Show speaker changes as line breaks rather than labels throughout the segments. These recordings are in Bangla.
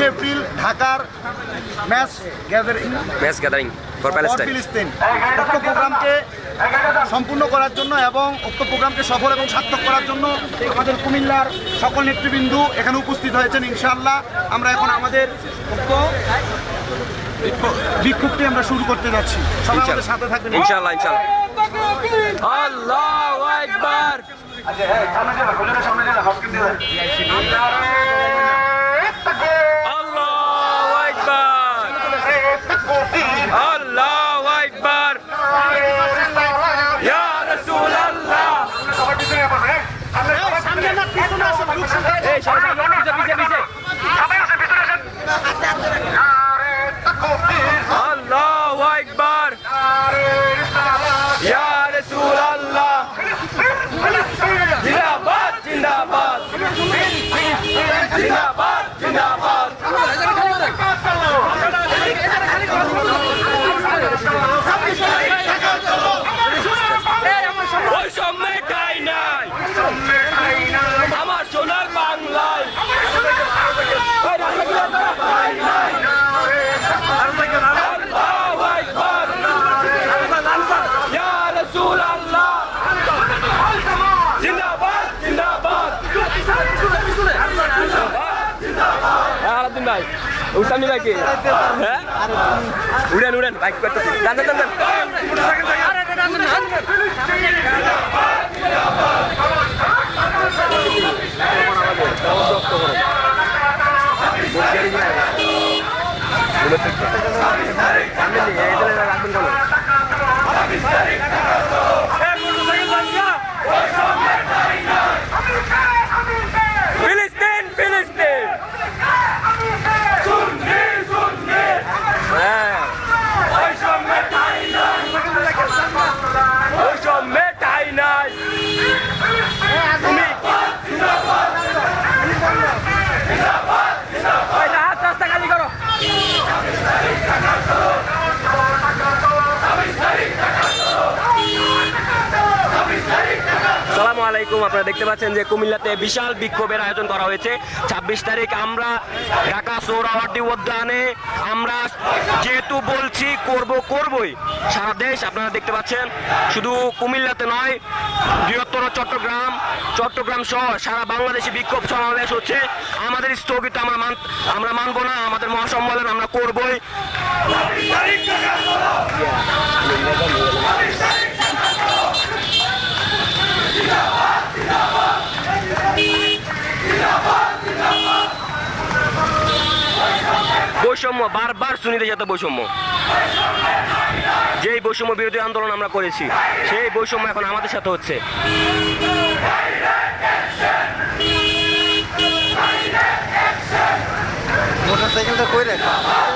বিশে এপ্রিল ঢাকার mass gathering.
Mass gathering for
ফিলিস্তিন। উক্ত প্রোগ্রামকে সম্পূর্ণ করার জন্য এবং উক্ত প্রোগ্রামকে সফল এবং সার্থক করার জন্য আমাদের কুমিল্লার সকল নেতৃবৃন্দ এখানে উপস্থিত হয়েছেন ইনশাআল্লাহ। আমরা এখন আমাদের উক্ত বিক্ষোভটি আমরা শুরু করতে যাচ্ছি। সবাই আমাদের সাথে থাকবেন।
ইনশাআল্লাহ ইনশাআল্লাহ। আল্লাহু আকবার। আল্লাহু উঠানি ভাই কে হ্যাঁ? উড়েন উড়েন বাইক জান জান ফিলিস্তিন ফিলিস্তিন হ্যাঁ ওই সব মেটাই নাই ওই সব মেটাই নাই তুমি ওই হাত রাস্তা খালি করো সালামু আলাইকুম। আপনারা দেখতে পাচ্ছেন যে কুমিল্লাতে বিশাল বিক্ষোভের আয়োজন করা হয়েছে। ছাব্বিশ তারিখ আমরা ঢাকা সোহরাওয়ার্দী উদ্যানে আমরা যেহেতু বলছি করব করবই। সারা দেশ আপনারা দেখতে পাচ্ছেন, শুধু কুমিল্লাতে নয়, বৃহত্তর চট্টগ্রাম চট্টগ্রাম সহ সারা বাংলাদেশে বিক্ষোভ সমাবেশ হচ্ছে। আমাদের স্থগিত আমরা মান, আমরা মানবো না, আমাদের মহাসম্মেলন আমরা করবই। বৈষম্য বারবার শুনিতে যেত বৈষম্য। যেই বৈষম্য বিরোধী আন্দোলন আমরা করেছি সেই বৈষম্য এখন আমাদের সাথে হচ্ছে।
মোটরসাইকেলটা কই রে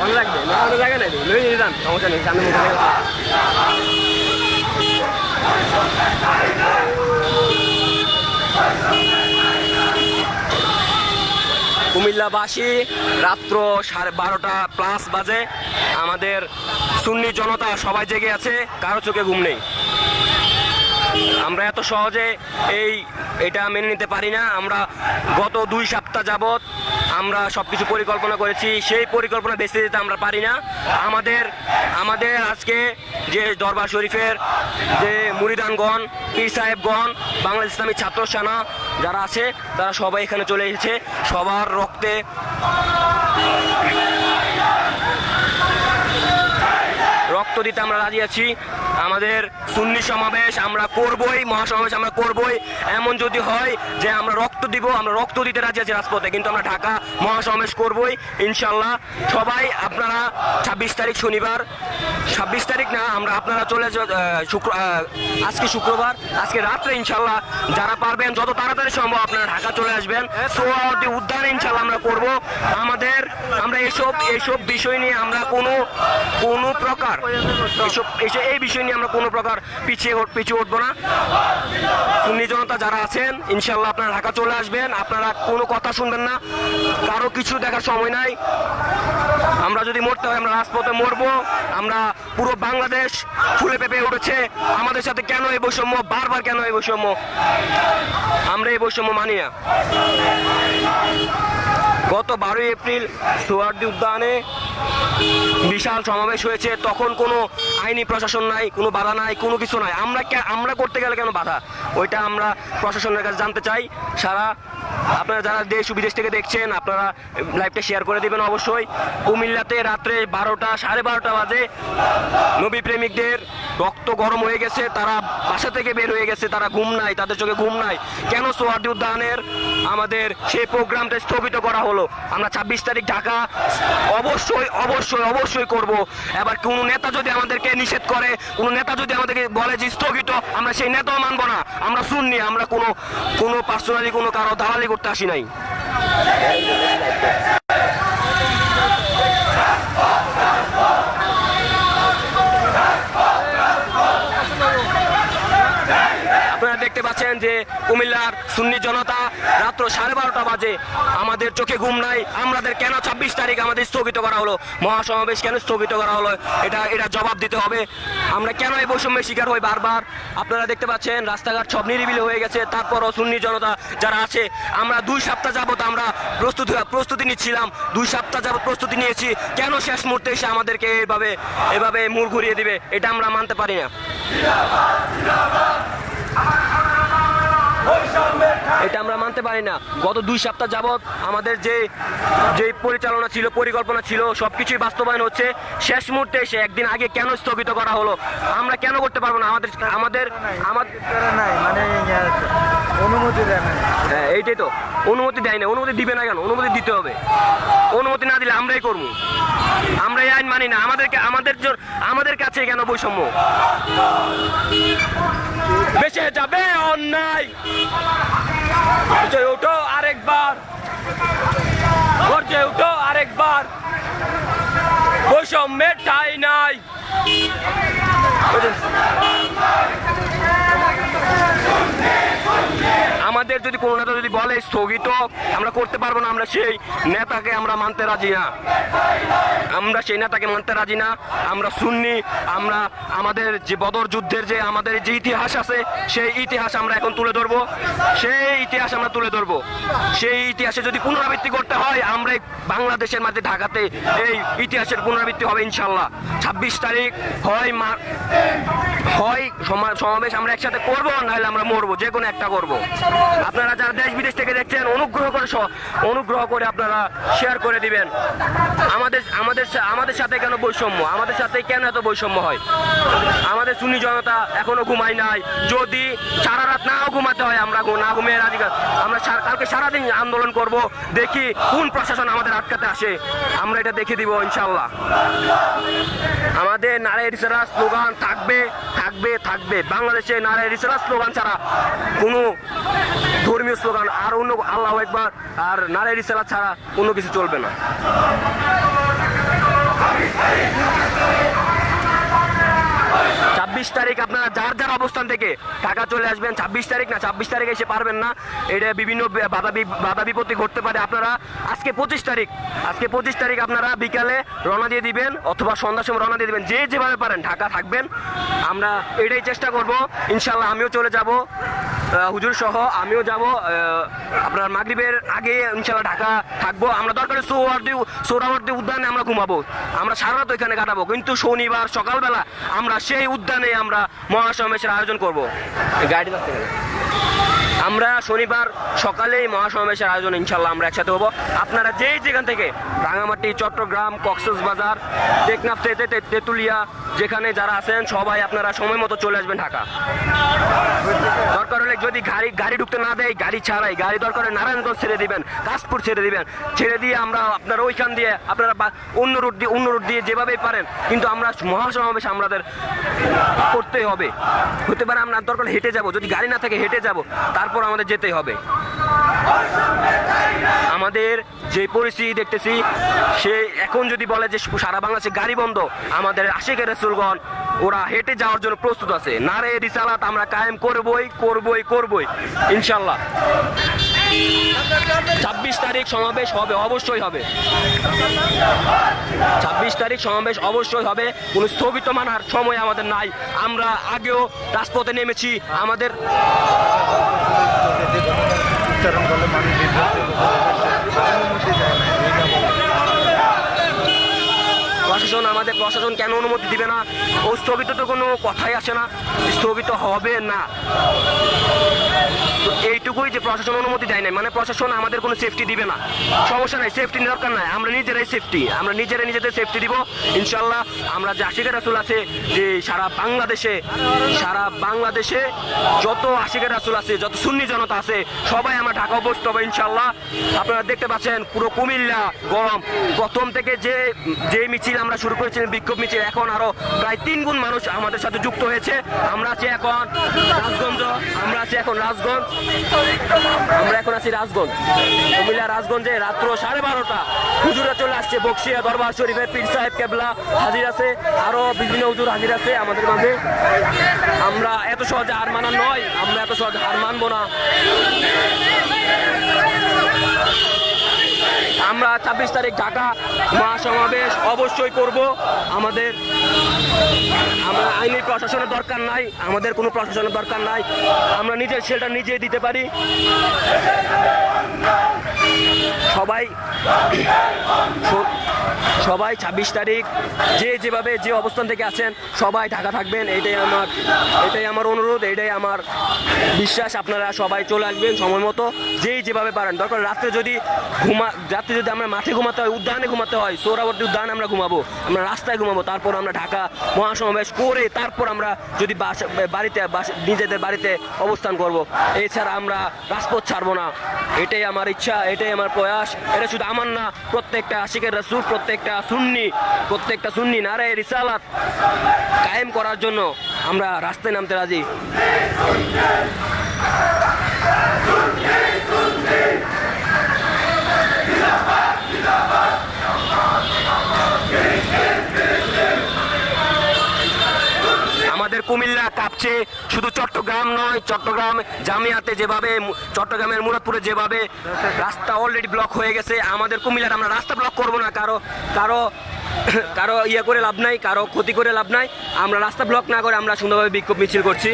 ভালো লাগবে? না কোনো জায়গা নেই লই নিয়ে যান সমস্যা নেই সামনে দাও। কুমিল্লাবাসী, রাত্র সাড়ে বারোটা প্লাস বাজে। আমাদের সুন্নি জনতা সবাই জেগে আছে, কারও চোখে ঘুম নেই। আমরা এত সহজে এই, এটা মেনে নিতে পারি না। আমরা গত দুই সপ্তাহ যাবৎ আমরা সব কিছু পরিকল্পনা করেছি। সেই পরিকল্পনা বেঁচে দিতে আমরা পারি না। আমাদের আমাদের আজকে যে দরবার শরীফের যে মুরিদানগণ, পীর সাহেবগণ, বাংলাদেশ ইসলামী ছাত্র সেনা যারা আছে তারা সবাই এখানে চলে এসেছে। সবার রক্তে রক্ত দিতে আমরা রাজি আছি। আমাদের সুন্নি সমাবেশ আমরা করবই, মহাসমাবেশ আমরা করবই। এমন যদি হয় যে আমরা রক্ত দিব, আমরা রক্ত দিতে রাজি আছি রাজপথে, কিন্তু আমরা ঢাকা মহাসমাবেশ করবই ইনশাল্লাহ সবাই আপনারা ছাব্বিশ তারিখ শনিবার, ছাব্বিশ তারিখ না, আমরা আপনারা চলে শুক্র আজকে শুক্রবার, আজকে রাত্রে ইনশাল্লাহ যারা পারবেন, যত তাড়াতাড়ি সম্ভব আপনারা ঢাকা চলে আসবেন। সোহাওয়ার্দী উদ্ধার ইনশাল্লাহ আমরা করব। আমাদের, আমরা এসব এসব বিষয় নিয়ে আমরা কোনো কোনো প্রকার এসব এসে- এই বিষয় নিয়ে আমরা কোনো প্রকার পিছিয়ে পিছিয়ে উঠবো না। সুন্নি জনতা যারা আছেন ইনশাল্লাহ আপনারা ঢাকা চলে আসবেন। আপনারা কোনো কথা শুনবেন না। কারও কিছু দেখার সময় নাই। আমরা যদি মরতে হয়, আমরা রাজপথে মরবো। আমরা পুরো বাংলাদেশ ফুলে পেঁপে উঠেছে। আমাদের সাথে কেন এই বৈষম্য? বারবার কেন এই বৈষম্য? আমরা এই বৈষম্য মানি না। গত বারোই এপ্রিল সোয়ার্দি উদ্যানে বিশাল সমাবেশ হয়েছে। তখন কোনো আইনি প্রশাসন নাই, কোনো বাধা নাই, কোনো কিছু নাই। আমরা আমরা করতে গেলে কেন বাধা? ওইটা আমরা প্রশাসনের কাছে জানতে চাই। সারা আপনারা যারা দেশ বিদেশ থেকে দেখছেন, আপনারা লাইভটা শেয়ার করে দেবেন অবশ্যই। কুমিল্লাতে রাত্রে বারোটা, সাড়ে বারোটা বাজে নবী প্রেমিকদের রক্ত গরম হয়ে গেছে, তারা বাসা থেকে বের হয়ে গেছে, তারা ঘুম নাই, তাদের চোখে ঘুম নাই। কেন সোয়ার্দি উদ্যানের আমাদের সেই প্রোগ্রামটা স্থগিত করা হলো? আমরা ছাব্বিশ তারিখ ঢাকা অবশ্যই অবশ্যই অবশ্যই করব। এবার কোন নেতা যদি আমাদেরকে নিষেধ করে, কোন নেতা যদি আমাদেরকে বলে যে স্থগিত, আমরা সেই নেতাও মানবো না। আমরা শুননি আমরা কোনো কোনো পার্সোনালি কোনো কারও দালালি করতে আসি নাই। পাচ্ছেন যে কুমিল্লার সুন্নি জনতা রাত্র সাড়ে বারোটা বাজে আমাদের চোখে ঘুম নাই আমাদের কেন ছাব্বিশ তারিখ আমাদের স্থগিত করা হলো? মহাসমাবেশ কেন স্থগিত করা হলো? এটা এটা জবাব দিতে হবে। আমরা কেন এই বৈষম্যের শিকার হই বারবার? আপনারা দেখতে পাচ্ছেন, রাস্তাঘাট সব নিরিবিলি হয়ে গেছে। তারপরও সুন্নি জনতা যারা আছে, আমরা দুই সপ্তাহ যাবত আমরা প্রস্তুতি প্রস্তুতি নিচ্ছিলাম। দুই সপ্তাহ যাবত প্রস্তুতি নিয়েছি। কেন শেষ মুহূর্তে এসে আমাদেরকে এভাবে এভাবে মূল ঘুরিয়ে দিবে? এটা আমরা মানতে পারি না। এটা আমরা মানতে পারি না। গত দুই সপ্তাহ যাবৎ আমাদের যে যে পরিচালনা ছিল পরিকল্পনা ছিল সব কিছুই বাস্তবায়ন হচ্ছে। শেষ মুহূর্তে এসে একদিন আগে কেন স্থগিত করা হলো? আমরা কেন করতে পারব না? আমাদের আমাদের আমাদের
অনুমতি দেয়
হ্যাঁ, এইটাই তো। অনুমতি দেয় না। অনুমতি দিবে না কেন? অনুমতি দিতে হবে। অনুমতি না দিলে আমরাই করব। আমরা আইন মানি না। আমাদেরকে আমাদের আমাদের কাছে কেন বৈষম্য? বেঁচে যাবে অন্যায়। উঠো আরেকবার। উঠো আরেকবার। বৈষম্যের ঠাই নাই। আমাদের যদি কোনো নেতা যদি বলে, স্থগিত, আমরা করতে পারব না, আমরা সেই নেতাকে আমরা মানতে রাজি না। আমরা সেই নেতাকে মানতে রাজি না। আমরা শুননি আমরা আমাদের যে বদর যুদ্ধের যে আমাদের যে ইতিহাস আছে, সেই ইতিহাস আমরা এখন তুলে ধরবো। সেই ইতিহাস আমরা তুলে ধরবো। সেই ইতিহাসে যদি পুনরাবৃত্তি করতে হয় আমরা বাংলাদেশের মাঝে ঢাকাতে এই ইতিহাসের পুনরাবৃত্তি হবে ইনশাল্লাহ। ছাব্বিশ তারিখ হয় মা, হয় সমা- সমাবেশ আমরা একসাথে করব, নাহলে আমরা মরবো যে কোনো একটা করব। আপনারা যারা দেশ বিদেশ থেকে দেখছেন, অনুগ্রহ করে অনুগ্রহ করে আপনারা শেয়ার করে দিবেন। আমাদের আমাদের আমাদের সাথে কেন বৈষম্য? আমাদের সাথে কেন এত বৈষম্য হয়? আমাদের সুন্নি জনতা এখনও ঘুমায় নাই। যদি সারা রাত নাও ঘুমাতে হয়, আমরা না ঘুমিয়ে রাজি আমরা কালকে সারাদিন আন্দোলন করব, দেখি কোন প্রশাসন আমাদের আটকাতে আসে। আমরা এটা দেখে দিব ইনশাল্লাহ আমাদের নারী রিসারা স্লোগান থাকবে থাকবে থাকবে। বাংলাদেশে নারী রিসারা স্লোগান ছাড়া কোনো ধর্মীয় স্লোগান আর অন্য আল্লাহ একবার আর নারী রিসারা ছাড়া কোনো কিছু চলবে না। ছাব্বিশ তারিখ আপনারা যার যার অবস্থান থেকে ঢাকা চলে আসবেন, ছাব্বিশ তারিখ না, ছাব্বিশ তারিখে এসে পারবেন না। এটা বিভিন্ন বাধা বাধা বিপত্তি ঘটতে পারে আপনারা। আজকে পঁচিশ তারিখ, আজকে পঁচিশ তারিখ আপনারা বিকালে রওনা দিয়ে দিবেন অথবা সন্ধ্যার সময় রওনা দিয়ে দিবেন। যে যেভাবে পারেন, ঢাকা থাকবেন। আমরা এটাই চেষ্টা করব। ইনশাল্লাহ আমিও চলে যাব। হুজুর সহ, আমিও যাব আপনার মাগরীবের আগে ইনশাল্লাহ ঢাকা থাকব। আমরা দরকার সৌহার্দি সৌরাবর্দি উদ্যানে আমরা ঘুমাবো। আমরা সারা রাত ওইখানে কাটাবো। কিন্তু শনিবার সকালবেলা আমরা সেই উদ্যানে আমরা মহাসমাবেশের আয়োজন করব। গাড়ি? আমরা শনিবার সকালেই মহাসমাবেশের আয়োজন ইনশাল্লাহ আমরা একসাথে হব। আপনারা যেই যেখান থেকে রাঙামাটি, চট্টগ্রাম কক্সবাজার টেকনাফ তেতে তেঁতুলিয়া যেখানে যারা আছেন, সবাই আপনারা সময় মতো চলে আসবেন ঢাকা। দরকার হলে যদি গাড়ি গাড়ি ঢুকতে না দেয়, গাড়ি ছাড়াই, গাড়ি দরকার হলে নারায়ণগঞ্জ ছেড়ে দিবেন, কাশপুর ছেড়ে দিবেন, ছেড়ে দিয়ে আমরা আপনার ওইখান দিয়ে আপনারা অন্য রুট দিয়ে, অন্য রুট দিয়ে যেভাবেই পারেন, কিন্তু আমরা মহাসমাবেশ আমাদের করতে হবে। হতে পারে আমরা দরকার হেঁটে যাব, যদি গাড়ি না থাকে হেঁটে যাব তারপর আমাদের যেতেই হবে। আমাদের যে পরিস্থিতি দেখতেছি, সে এখন যদি বলে যে সারা বাংলাদেশে গাড়ি বন্ধ, আমাদের আশেকের রসুলগণ, ওরা হেঁটে যাওয়ার জন্য প্রস্তুত আছে। নারে রিসালাত আমরা কায়েম করবই করবই করবই ইনশাল্লাহ ছাব্বিশ তারিখ সমাবেশ হবে, অবশ্যই হবে। ছাব্বিশ তারিখ সমাবেশ অবশ্যই হবে। কোনো স্থগিত মানার সময় আমাদের নাই। আমরা আগেও রাজপথে নেমেছি, আমাদের
উচ্চারণ করলে মানুষ বিভ্রান্ত হবে। অনুমতি দেয় না
আমাদের প্রশাসন কেন অনুমতি দিবে না? ও স্থগিত তো কোনো কথাই আসে না। স্থগিত হবে না। এইটুকুই যে প্রশাসন অনুমতি দেয় নাই। মানে প্রশাসন আমাদের কোনো সেফটি দিবে না। সমস্যা নাই সেফটি দরকার নাই। আমরা নিজেরাই সেফটি আমরা নিজেরাই নিজেদের সেফটি দিব। ইনশাল্লাহ আমরা যে আশিকের রাসুল আছে, যে সারা বাংলাদেশে সারা বাংলাদেশে যত আশিকের রাসুল আছে, যত সুন্নি জনতা আছে, সবাই আমরা ঢাকা উপস্থিত হবে ইনশাল্লাহ আপনারা দেখতে পাচ্ছেন পুরো কুমিল্লা গরম। প্রথম থেকে যে যে মিছিল আমরা শুরু করেছিলাম বিক্ষোভ মিছিল। এখন আরও প্রায় তিন গুণ মানুষ আমাদের সাথে যুক্ত হয়েছে। আমরা আছি এখন রাজগঞ্জ, আমরা আছি এখন রাজগঞ্জ, আমরা এখন আছি রাজগঞ্জ। কুমিল্লা, রাজগঞ্জে রাত্র সাড়ে বারোটা। হুজুরা চলে আসছে বক্সিয়া দরবার শরীফের পীর সাহেব কেবলা হাজির আছে। আরও বিভিন্ন হুজুর হাজির আছে আমাদের মাঝে। আমরা এত সহজে হার মানা নয়, আমরা এত সহজে হার মানবো না। আমরা ছাব্বিশ তারিখ ঢাকা মহাসমাবেশ অবশ্যই করব। আমাদের, আমরা আইনি প্রশাসনের দরকার নাই, আমাদের কোনো প্রশাসনের দরকার নাই। আমরা নিজের সেটা নিজেই দিতে পারি। সবাই সবাই ছাব্বিশ তারিখ, যে যেভাবে যে অবস্থান থেকে আছেন, সবাই ঢাকা থাকবেন। এটাই আমার এটাই আমার অনুরোধ, এটাই আমার বিশ্বাস। আপনারা সবাই চলে আসবেন সময় মতো, যেই যেভাবে পারেন। দরকার রাত্রে যদি ঘুমা, রাত্রে যদি আমরা মাঠে ঘুমাতে হয়, উদ্যানে ঘুমাতে হয়, সৌরাবর্তী উদ্যান আমরা ঘুমাবো, আমরা রাস্তায় ঘুমাবো, তারপর আমরা ঢাকা মহাসমাবেশ করে তারপর আমরা যদি বাসা, বাড়িতে নিজেদের বাড়িতে অবস্থান করব। এছাড়া আমরা রাজপথ ছাড়বো না। এটাই আমার ইচ্ছা, এটাই আমার প্রয়াস। এটা শুধু আমার না, প্রত্যেকটা আশিকের রাসুল, প্রত্যেকটা সুন্নি প্রত্যেকটা সুন্নি নারে রিসালাত কায়েম করার জন্য আমরা রাস্তায় নামতে রাজি। কুমিল্লা কাঁপছে। শুধু চট্টগ্রাম নয়, চট্টগ্রাম জামিয়াতে যেভাবে চট্টগ্রামের মুরাদপুরে যেভাবে রাস্তা অলরেডি ব্লক হয়ে গেছে, আমাদের কুমিল্লার আমরা রাস্তা ব্লক করব না। কারও কারও কারও ইয়ে করে লাভ নাই, কারও ক্ষতি করে লাভ নাই। আমরা রাস্তা ব্লক না করে আমরা সুন্দরভাবে বিক্ষোভ মিছিল করছি।